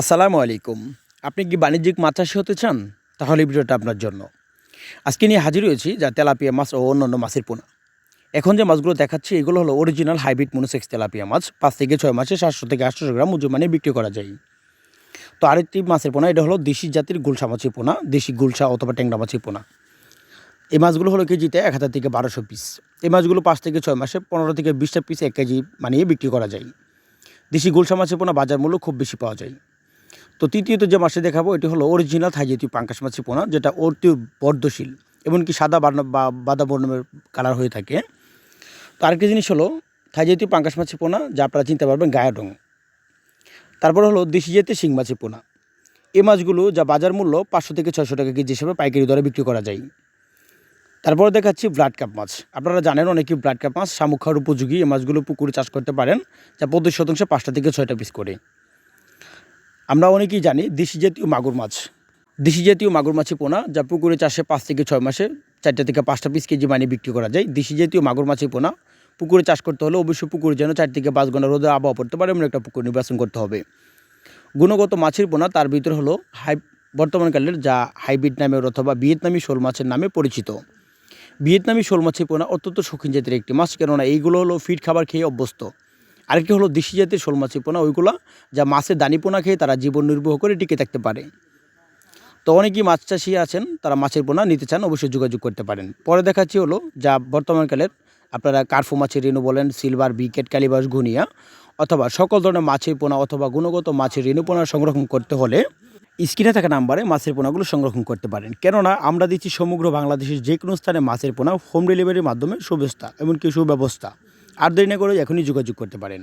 আসসালামু আলাইকুম। আপনি কি বাণিজ্যিক মাছ চাষি হতে চান? তাহলে ভিডিওটা আপনার জন্য। আজকে নিয়ে হাজির হয়েছি যা তেলাপিয়া মাছ ও অন্যান্য মাছের পোনা। এখন যে মাছগুলো দেখাচ্ছি, এগুলো হলো অরিজিনাল হাইব্রিড মনোসেক্স তেলাপিয়া মাছ। পাঁচ থেকে ছয় মাসে সাতশো থেকে আটশো গ্রাম ওজন মানে বিক্রি করা যায়। তো আরেকটি মাছের পোনা, এটা হলো দেশি জাতির গুলশা মাছের পোনা, দেশি গুলশা অথবা ট্যাংরা মাছের পোনা। এই মাছগুলো হলো কেজিতে এক হাজার থেকে বারোশো পিস এই মাছগুলো পাঁচ থেকে ছয় মাসে পনেরো থেকে বিশটা পিস এক কেজি বানিয়ে বিক্রি করা যায়। দেশি গুলশা মাছের পোনা বাজার মূল্য খুব বেশি পাওয়া যায়। তো তৃতীয়ত যে মাছটি দেখাবো, এটি হলো অরিজিনাল থাইজাতীয় পাঙ্কাশ মাছের পোনা, যেটা অতি বর্ধশীল এমনকি সাদা বাদা বর্ণের কালার হয়ে থাকে। তো আরেকটি জিনিস হলো থাইজাতীয় পাঙ্কাশ মাছের পোনা, যা আপনারা চিনতে পারবেন গায়াডং তারপর হলো দেশি জাতীয় শিং মাছের পোনা। এই মাছগুলো যা বাজার মূল্য পাঁচশো থেকে ছয়শো টাকা কেজি হিসেবে পাইকারি দরে বিক্রি করা যায়। তারপরে দেখাচ্ছি ব্লাড কাপ মাছ। আপনারা জানেন অনেকে ব্লাড কাপ মাছ শামুক খাওয়ার উপযোগী এই মাছগুলো পুকুরে চাষ করতে পারেন, যা পঁচিশ শতাংশে পাঁচটা থেকে ছয়টা পিস করে। আমরা অনেকেই জানি দেশি জাতীয় মাগুর মাছ। দেশি জাতীয় মাগুর মাছের পোনা, যা পুকুরে চাষে পাঁচ থেকে ছয় মাসে চারটা থেকে পাঁচটা পিস কেজি মানে বিক্রি করা যায়। দেশি জাতীয় মাগুর মাছের পোনা, পুকুরে চাষ করতে হলে অবশ্যই পুকুরে যেন চার থেকে পাঁচ ঘণ্টা রোদের আবহাওয়া পড়তে পারে, এমন একটা পুকুর নির্বাচন করতে হবে। গুণগত মাছের পোনা তার ভিতরে হলো হাই বর্তমানকালের যা হাইব্রিড নামে অথবা ভিয়েতনামি শোল মাছের নামে পরিচিত। ভিয়েতনামি শোল মাছের পোনা অত্যন্ত শৌখিন জাতের একটি মাছ, কেননা এইগুলো হলো ফিট খাবার খেয়ে অভ্যস্ত। আরেকটি হলো দেশি জাতের শোল মাছের পোনা, ওইগুলো যা মাছের দানি পোনা খেয়ে তারা জীবন নির্বাহ করে টিকে থাকতে পারে। তো অনেকেই মাছ চাষি আছেন, তারা মাছের পোনা নিতে চান, অবশ্যই যোগাযোগ করতে পারেন। পরে দেখাচ্ছি হলো যা বর্তমানকালের আপনারা কার্ফু মাছের রেণু বলেন, সিলভার, বিকেট কালিবাস ঘুনিয়া, অথবা সকল ধরনের মাছের পোনা অথবা গুণগত মাছের রেণু পোনা সংরক্ষণ করতে হলে স্ক্রিনে থাকা নাম্বারে মাছের পোনাগুলো সংরক্ষণ করতে পারেন। কেননা আমরা দিচ্ছি সমগ্র বাংলাদেশের যে কোনো স্থানে মাছের পোনা হোম ডেলিভারির মাধ্যমে সুব্যবস্থা, এমনকি সুব্যবস্থা। আর দেরি না করে এখনই যোগাযোগ করতে পারেন।